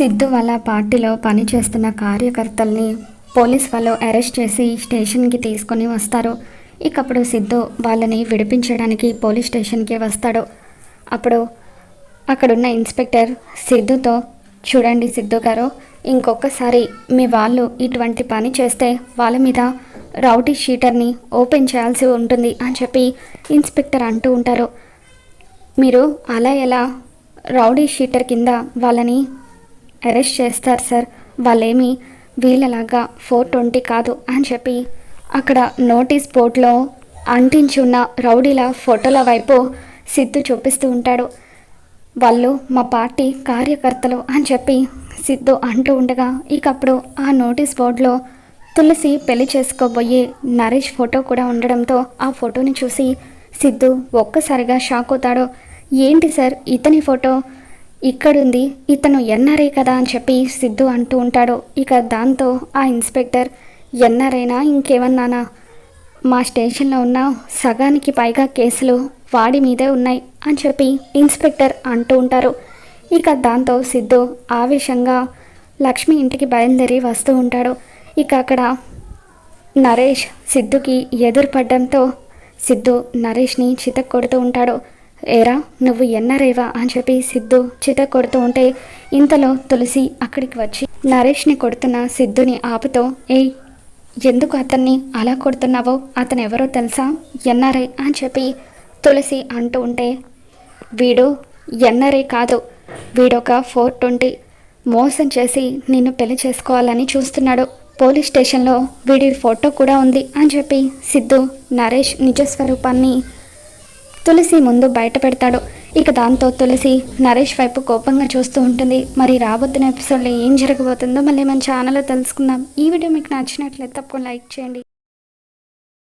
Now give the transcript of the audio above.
సిద్ధు వాళ్ళ పార్టీలో పనిచేస్తున్న కార్యకర్తల్ని పోలీస్ వాళ్ళు అరెస్ట్ చేసి స్టేషన్కి తీసుకొని వస్తారు. ఇకప్పుడు సిద్ధు వాళ్ళని విడిపించడానికి పోలీస్ స్టేషన్కి వస్తాడు. అప్పుడు అక్కడున్న ఇన్స్పెక్టర్ సిద్ధుతో చూడండి సిద్ధు గారు ఇంకొకసారి మీ వాళ్ళు ఇటువంటి పని చేస్తే వాళ్ళ మీద రౌడీ షీటర్ని ఓపెన్ చేయాల్సి ఉంటుంది అని చెప్పి ఇన్స్పెక్టర్ అంటూ ఉంటారు. మీరు అలా ఎలా రౌడీ షీటర్ కింద వాళ్ళని అరెస్ట్ చేస్తారు సార్. వాళ్ళేమి వీళ్ళలాగా ఫోర్ ట్వంటీ కాదు అని చెప్పి అక్కడ నోటీస్ బోర్డులో అంటించి ఉన్న రౌడీల ఫోటోల వైపు సిద్ధు చూపిస్తూ ఉంటాడు. వాళ్ళు మా పార్టీ కార్యకర్తలు అని చెప్పి సిద్ధు అంటూ ఉండగా ఇకప్పుడు ఆ నోటీస్ బోర్డులో తులసి పెళ్ళి చేసుకోబోయే నరేష్ ఫోటో కూడా ఉండడంతో ఆ ఫోటోని చూసి సిద్ధు ఒక్కసారిగా షాక్ అవుతాడు. ఏంటి సార్ ఇతని ఫోటో ఇక్కడుంది ఇతను ఎన్ఆర్ఐ కదా అని చెప్పి సిద్ధు అంటూ ఉంటాడు. ఇక దాంతో ఆ ఇన్స్పెక్టర్ ఎన్ఆర్ఐనా ఇంకేమన్నానా? మా స్టేషన్లో ఉన్న సగానికి పైగా కేసులు వాడి మీదే ఉన్నాయి అని చెప్పి ఇన్స్పెక్టర్ అంటూ ఉంటారు. ఇక దాంతో సిద్ధు ఆవేశంగా లక్ష్మి ఇంటికి బయలుదేరి వస్తూ ఉంటాడు. ఇక అక్కడ నరేష్ సిద్ధుకి ఎదురుపడడంతో సిద్ధు నరేష్ని చితక్ కొడుతూ ఉంటాడు. ఏరా నువ్వు ఎన్నరేవా అని చెప్పి సిద్ధు చిత కొడుతూ ఉంటే ఇంతలో తులసి అక్కడికి వచ్చి నరేష్ని కొడుతున్న సిద్ధుని ఆపుతో ఏయ్ ఎందుకు అతన్ని అలా కొడుతున్నావో? అతను ఎవరో తెలుసా? ఎన్ఆర్ఐ అని చెప్పి తులసి అంటూ ఉంటే వీడు ఎన్ఆర్ఐ కాదు. వీడొక ఫోర్ ట్వంటీ మోసం చేసి నిన్ను పెళ్ళి చేసుకోవాలని చూస్తున్నాడు. పోలీస్ స్టేషన్లో వీడి ఫోటో కూడా ఉంది అని చెప్పి సిద్ధు నరేష్ నిజ స్వరూపాన్ని తులసి ముందు బయట పెడతాడు. ఇక దాంతో తులసి నరేష్ వైపు కోపంగా చూస్తూ ఉంటుంది. మరి రాబోతున్న ఎపిసోడ్లో ఏం జరగబోతుందో మళ్ళీ మన ఛానల్లో తెలుసుకుందాం. ఈ వీడియో మీకు నచ్చినట్లయితే తప్పకుండా లైక్ చేయండి.